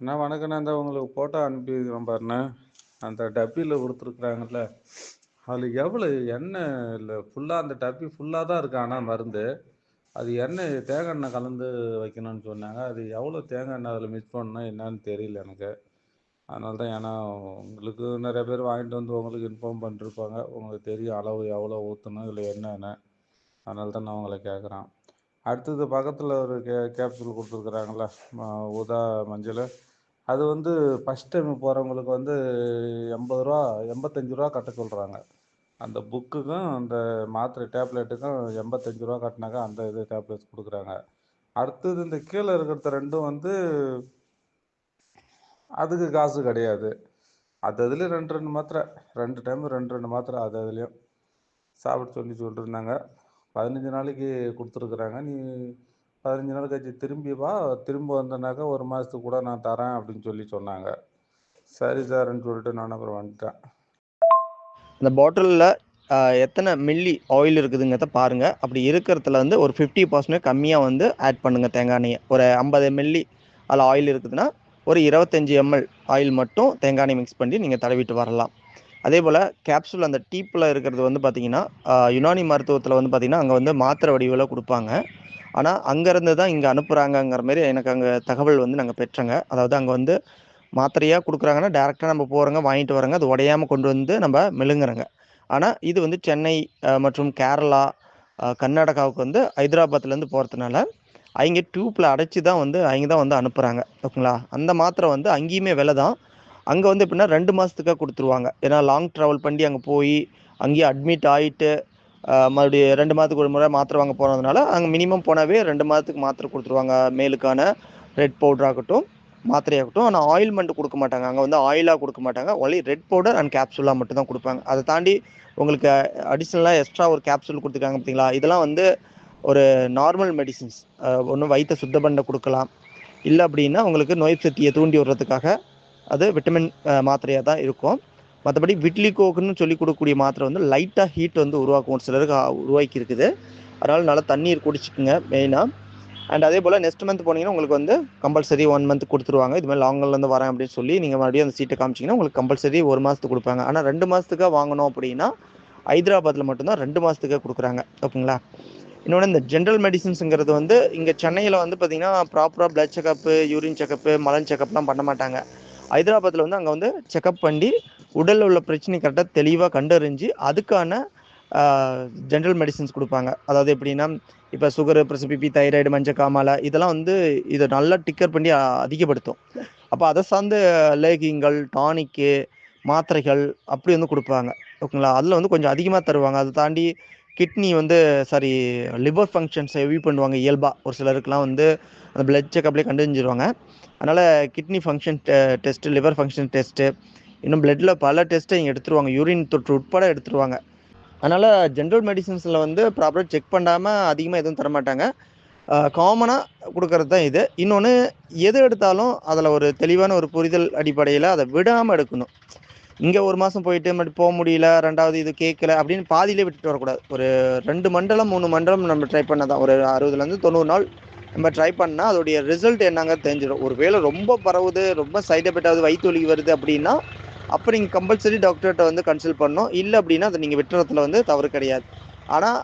அண்ணா வணக்கண்ணா இந்த உங்களுக்கு ஃபோட்டோ அனுப்பியிருக்கிறேன் பாருண்ணா. அந்த டப்பியில் கொடுத்துருக்குறாங்கல்ல. அதில் எவ்வளோ எண்ணெய் இல்லை ஃபுல்லாக அந்த டப்பி ஃபுல்லாக தான் இருக்கு ஆனால் மருந்து? அது எண்ணெய் தேங்காய் எண்ணெய் கலந்து வைக்கணும்னு சொன்னாங்க. அது எவ்வளோ தேங்காய் எண்ணெய் அதில் மிக்ஸ் பண்ணணும் என்னன்னு தெரியல எனக்கு. அதனால தான் ஏன்னா உங்களுக்கு நிறைய பேர் வாங்கிட்டு வந்து உங்களுக்கு இன்ஃபார்ம் பண்ணிருப்பாங்க. உங்களுக்கு தெரியும் அளவு எவ்வளோ ஊற்றணும் இல்லை என்னென்ன அதனால தான் நான் உங்களை கேட்குறேன். அடுத்தது பக்கத்தில் ஒரு கே கேப்சூல் கொடுத்துருக்குறாங்கள உதா மஞ்சள். அது வந்து ஃபஸ்ட் டைம் போகிறவங்களுக்கு வந்து எண்பது ரூபா எண்பத்தஞ்சு ரூபா கட்ட சொல்கிறாங்க அந்த புக்குக்கும் அந்த மாத்திரை டேப்லெட்டுக்கும் எண்பத்தஞ்சு ரூபா கட்டினாக்கா அந்த இது டேப்லெட்ஸ் கொடுக்குறாங்க. அடுத்தது இந்த கீழே இருக்கிறத ரெண்டும் வந்து அதுக்கு காசு கிடையாது. அது அதுலேயும் ரெண்டு ரெண்டு மாத்திரை. ரெண்டு டைம் ரெண்டு ரெண்டு மாத்திரை அது அதுலேயும். சாப்பிட சொல்லி சொல்லியிருந்தாங்க பதினஞ்சு நாளைக்கு கொடுத்துருக்குறாங்க. நீ பதினஞ்சு நாள் கழிச்சு திரும்பி வா. திரும்ப வந்தனாக்கா ஒரு மாதத்துக்கு கூட நான் தரேன் அப்படின்னு சொல்லி சொன்னாங்க. சரி சார்ன்னு சொல்லிட்டு நான் அப்புறம் வந்துட்டேன். இந்த பாட்டிலில் எத்தனை மில்லி ஆயில் இருக்குதுங்கிறத பாருங்கள் அப்படி இருக்கிறதுல வந்து ஒரு ஃபிஃப்டி பர்சன்ட் கம்மியாக வந்து ஆட் பண்ணுங்கள் தேங்காய் எண்ணெயை. ஒரு ஐம்பது மில்லி அதில் ஆயில் இருக்குதுன்னா ஒரு இருபத்தஞ்சி எம்எல் ஆயில் மட்டும் தேங்காய் எண்ணெய் மிக்ஸ் பண்ணி நீங்கள் தடவிட்டு வரலாம். அதே போல் கேப்சூல் அந்த டீப்பில் இருக்கிறது வந்து பார்த்திங்கன்னா யுனானி மருத்துவத்தில் வந்து பார்த்திங்கன்னா அங்கே வந்து மாத்திரை வடிவில் கொடுப்பாங்க. ஆனால் அங்கேருந்து தான் இங்கே அனுப்புகிறாங்கங்கிற மாரி எனக்கு அங்கே தகவல் வந்து நாங்கள் பெற்றோங்க. அதாவது அங்கே வந்து மாத்திரையாக கொடுக்குறாங்கன்னா டேரெக்டாக நம்ம போகிறோங்க வாங்கிட்டு வரோங்க அது உடையாமல் கொண்டு வந்து நம்ம மெழுங்குறோங்க. ஆனால் இது வந்து சென்னை மற்றும் கேரளா கர்நாடகாவுக்கு வந்து ஹைதராபாத்லேருந்து போகிறதுனால அவங்க டியூப்பில் அடைச்சி தான் வந்து அவங்க தான் வந்து அனுப்புகிறாங்க ஓகேங்களா? அந்த மாத்திரை வந்து அங்கேயுமே விலை தான். அங்கே வந்து எப்படின்னா ரெண்டு மாதத்துக்காக கொடுத்துருவாங்க. ஏன்னா லாங் ட்ராவல் பண்ணி அங்கே போய் அங்கேயே அட்மிட் ஆகிட்டு மறுபடியும் ரெண்டு மாதத்துக்கு ஒரு முறை மாத்திரை வாங்க போனதுனால அங்கே மினிமம் போனாவே ரெண்டு மாதத்துக்கு மாத்திரை கொடுத்துருவாங்க. மேலுக்கான ரெட் பவுடர் ஆகட்டும் மாத்திரையாகட்டும் ஆனால் ஆயில்மெண்ட் கொடுக்க மாட்டாங்க. அங்கே வந்து ஆயிலாக கொடுக்க மாட்டாங்க. ஒன்லி ரெட் பவுடர் அண்ட் கேப்சூலாக மட்டும் தான் கொடுப்பாங்க. அதை தாண்டி உங்களுக்கு அடிஷ்னலாக எக்ஸ்ட்ரா ஒரு கேப்சூல் கொடுத்துருக்காங்க பார்த்தீங்களா? இதெல்லாம் வந்து ஒரு நார்மல் மெடிசின்ஸ் ஒன்று வயிற்றை சுத்தம் பண்ண கொடுக்கலாம். இல்லை அப்படின்னா உங்களுக்கு நோய் சக்தியை தூண்டி விடுறதுக்காக அது விட்டமின் மாத்திரையாக தான் இருக்கும். மற்றபடி விட்லி கோக்குன்னு சொல்லி கொடுக்கக்கூடிய மாத்திரை வந்து லைட்டாக ஹீட் வந்து உருவாக்கும். ஒரு சிலருக்கு உருவாக்கி இருக்குது அதனால் நல்லா தண்ணீர் குடிச்சிக்கோங்க மெயினாக அண்ட் அதே போல் நெக்ஸ்ட் மந்த் போனீங்கன்னா உங்களுக்கு வந்து கம்பல்சரி ஒன் மந்த் கொடுத்துருவாங்க. இது மாதிரி லாங்கர்லேருந்து வரேன் அப்படின்னு சொல்லி நீங்கள் மறுபடியும் அந்த சீட்டை காமிச்சிங்கன்னா உங்களுக்கு கம்பல்சரி ஒரு மாதத்துக்கு கொடுப்பாங்க. ஆனால் ரெண்டு மாதத்துக்காக வாங்கணும் அப்படின்னா ஹைதராபாத்தில் மட்டும்தான் ரெண்டு மாதத்துக்காக கொடுக்குறாங்க. ஓகேங்களா? இன்னொன்று இந்த ஜென்ரல் மெடிசின்ஸுங்கிறது வந்து இங்கே சென்னையில் வந்து பார்த்தீங்கன்னா ப்ராப்பராக பிளட் செக்கப்பு யூரின் செக்கப்பு மலன் செக்கப்லாம் பண்ண மாட்டாங்க. ஹைதராபாத்தில் வந்து அங்கே வந்து செக்கப் பண்ணி உடலில் உள்ள பிரச்சனை கரெக்டாக தெளிவாக கண்டறிஞ்சு அதுக்கான ஜென்ரல் மெடிசின்ஸ் கொடுப்பாங்க. அதாவது எப்படின்னா இப்போ சுகரு பிரசிபிபி தைராய்டு மஞ்சள் காமாலை இதெல்லாம் வந்து இதை நல்லா டிக்கர் பண்ணி அதிகப்படுத்தும். அப்போ அதை சார்ந்த லேகிங்கள் டானிக்கு மாத்திரைகள் அப்படி வந்து கொடுப்பாங்க. ஓகேங்களா? அதில் வந்து கொஞ்சம் அதிகமாக தருவாங்க. அதை தாண்டி கிட்னி வந்து சாரி லிவர் ஃபங்க்ஷன்ஸை ஹெவி பண்ணுவாங்க இயல்பாக ஒரு சிலருக்குலாம் வந்து அந்த பிளட் செக்அப்லேயே கண்டுபிடிச்சிருவாங்க. அதனால் kidney function test liver function test இன்னும் பிளட்டில் பல டெஸ்ட்டை இங்கே எடுத்துருவாங்க. யூரின் தொற்று உட்பட எடுத்துருவாங்க. அதனால் ஜென்ரல் மெடிசன்ஸில் வந்து ப்ராப்பராக செக் பண்ணாமல் அதிகமாக எதுவும் தரமாட்டாங்க. காமனாக கொடுக்கறது தான் இது. இன்னொன்று எது எடுத்தாலும் அதில் ஒரு தெளிவான ஒரு புரிதல் அடிப்படையில் அதை விடாமல் எடுக்கணும். இங்கே ஒரு மாதம் போயிட்டு மறுபடியும் போக முடியல ரெண்டாவது இது கேட்கல அப்படின்னு பாதியிலே விட்டுட்டு வரக்கூடாது. ஒரு ரெண்டு மண்டலம் மூணு மண்டலம் நம்ம ட்ரை பண்ண தான். ஒரு அறுபதுலேருந்து தொண்ணூறு நாள் நம்ம ட்ரை பண்ணால் அதோடைய ரிசல்ட் என்னங்க தெரிஞ்சிடும். ஒரு வேளை ரொம்ப பரவுது ரொம்ப சைட் எஃபெக்ட் ஆகுது வயிற்று வலி வருது அப்படின்னா அப்போ நீங்கள் கம்பல்சரி டாக்டர்கிட்ட வந்து கன்சல்ட் பண்ணணும். இல்லை அப்படின்னா அதை நீங்கள் விட்டுறதுல வந்து தவறு கிடையாது. ஆனால்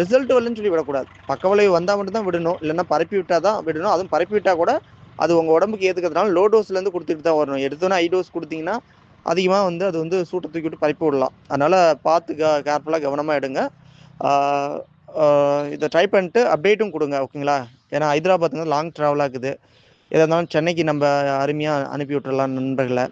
ரிசல்ட் வரலன்னு சொல்லி விடக்கூடாது. பக்கவளை வந்தால் மட்டும் தான் விடணும். இல்லைன்னா பரப்பி விட்டால் தான் விடணும். அதுவும் பரப்பி விட்டால் கூட அது உங்கள் உடம்புக்கு ஏற்றுக்கிறதுனால லோ டோஸ்லேருந்து கொடுத்துட்டு தான் வரணும். எடுத்தோன்னே ஹை டோஸ் கொடுத்தீங்கன்னா அதிகமாக வந்து அது வந்து சூட்டை தூக்கி விட்டு பரப்பி விடலாம். அதனால் பார்த்து க கேர்ஃபுல்லாக கவனமாக எடுங்க. இதை ட்ரை பண்ணிட்டு அப்டேட்டும் கொடுங்க ஓகேங்களா? ஏன்னா ஹைதராபாத் வந்து லாங் ட்ராவலாக இருக்குது எதாக இருந்தாலும் சென்னைக்கு நம்ம அருமையாக அனுப்பி விட்டுறலாம் நண்பர்களை.